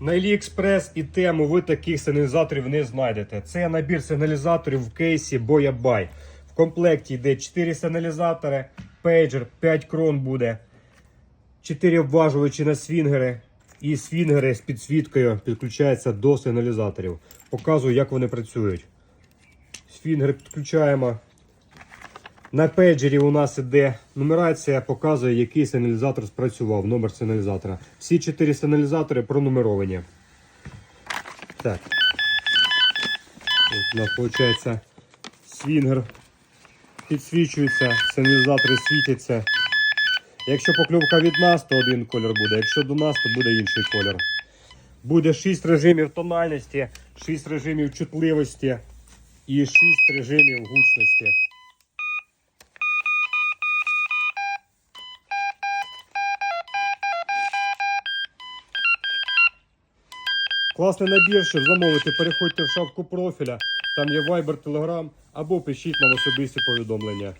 На AliExpress і тему ви таких сигналізаторів не знайдете. Це набір сигналізаторів в кейсі Buy. В комплекті йде 4 сигналізатори, пейджер, 5 крон буде, 4 обважувачі на свінгери. І свінгери з підсвіткою підключаються до сигналізаторів. Показую, як вони працюють. Свінгер підключаємо. На пейджері у нас іде нумерація, показує, який сигналізатор спрацював, номер сигналізатора. Всі чотири сигналізатори пронумеровані. Так. От у нас виходить свінгер підсвічується, сигналізатори світяться. Якщо покльовка від нас, то один колір буде. Якщо до нас, то буде інший колір. Буде 6 режимів тональності, 6 режимів чутливості і 6 режимів гучності. Класний набір, щоб замовити, переходьте в шапку профіля, там є Viber, Telegram або пишіть нам особисті повідомлення.